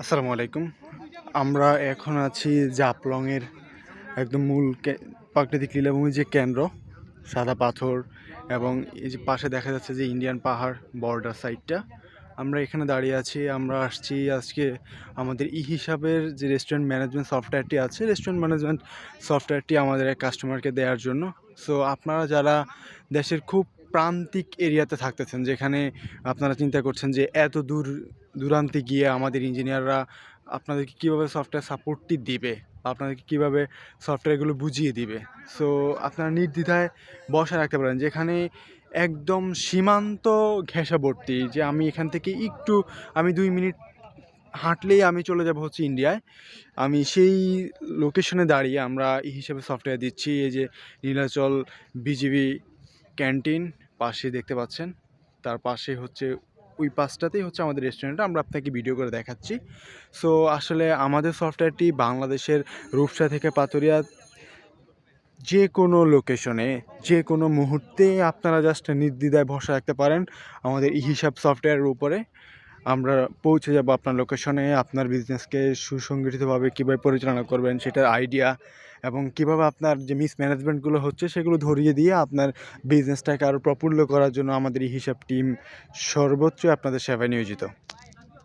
আসসালামু আলাইকুম। আমরা এখন আছি জাপলংয়ের একদম মূল প্রাকৃতিক লীলাভূমির যে কেন্দ্র, সাদা পাথর এবং এই যে পাশে দেখা যাচ্ছে যে ইন্ডিয়ান পাহাড় বর্ডার সাইডটা আমরা এখানে দাঁড়িয়ে আছি, আমরা আসছি আজকে আমাদের ই হিসাবের যে রেস্টুরেন্ট ম্যানেজমেন্ট সফটওয়্যারটি আছে রেস্টুরেন্ট ম্যানেজমেন্ট সফটওয়্যারটি আমাদের এক কাস্টমারকে দেওয়ার জন্য। সো আপনারা যারা দেশের খুব প্রান্তিক এরিয়াতে থাকতেছেন, যেখানে আপনারা চিন্তা করছেন যে এত দূর দূরান্তে গিয়ে আমাদের ইঞ্জিনিয়াররা আপনাদেরকে কীভাবে সফটওয়্যার সাপোর্টটি দিবে আপনাদেরকে কীভাবে সফটওয়্যারগুলো বুঝিয়ে দিবে? সো আপনারা নির্দ্বিধায় বসে রাখতে পারেন, যেখানে একদম সীমান্ত ঘেঁষাবর্তী যে আমি এখান থেকে একটু, আমি দুই মিনিট হাঁটলেই আমি চলে যাব হচ্ছে ইন্ডিয়ায়। আমি সেই লোকেশনে দাঁড়িয়ে আমরা এই হিসেবে সফটওয়্যার দিচ্ছি, এই যে নীলাচল বিজিবি ক্যান্টিন পাশে দেখতে পাচ্ছেন। তার পাশে হচ্ছে ওই পাশটাতেই হচ্ছে আমাদের রেস্টুরেন্টটা আমরা আপনাকে ভিডিও করে দেখাচ্ছি। সো আসলে আমাদের সফটওয়্যারটি বাংলাদেশের রূপসা থেকে পাতুরিয়া যে কোনো লোকেশনে যে কোনো মুহূর্তে আপনারা জাস্ট নির্দ্বিধায় ভরসা রাখতে পারেন আমাদের হিসাব সফটওয়্যারের উপরে। আমরা পৌঁছে যাব আপনার লোকেশনে আপনার বিজনেসকে সুসংগঠিতভাবে কীভাবে পরিচালনা করবেন, সেটার আইডিয়া এবং কীভাবে আপনার যে মিসম্যানেজমেন্টগুলো হচ্ছে, সেগুলো ধরিয়ে দিয়ে আপনার বিজনেসটাকে আরও প্রফুল্ল করার জন্য আমাদের এই হিসাব টিম সর্বোচ্চ আপনাদের সেবায় নিয়োজিত।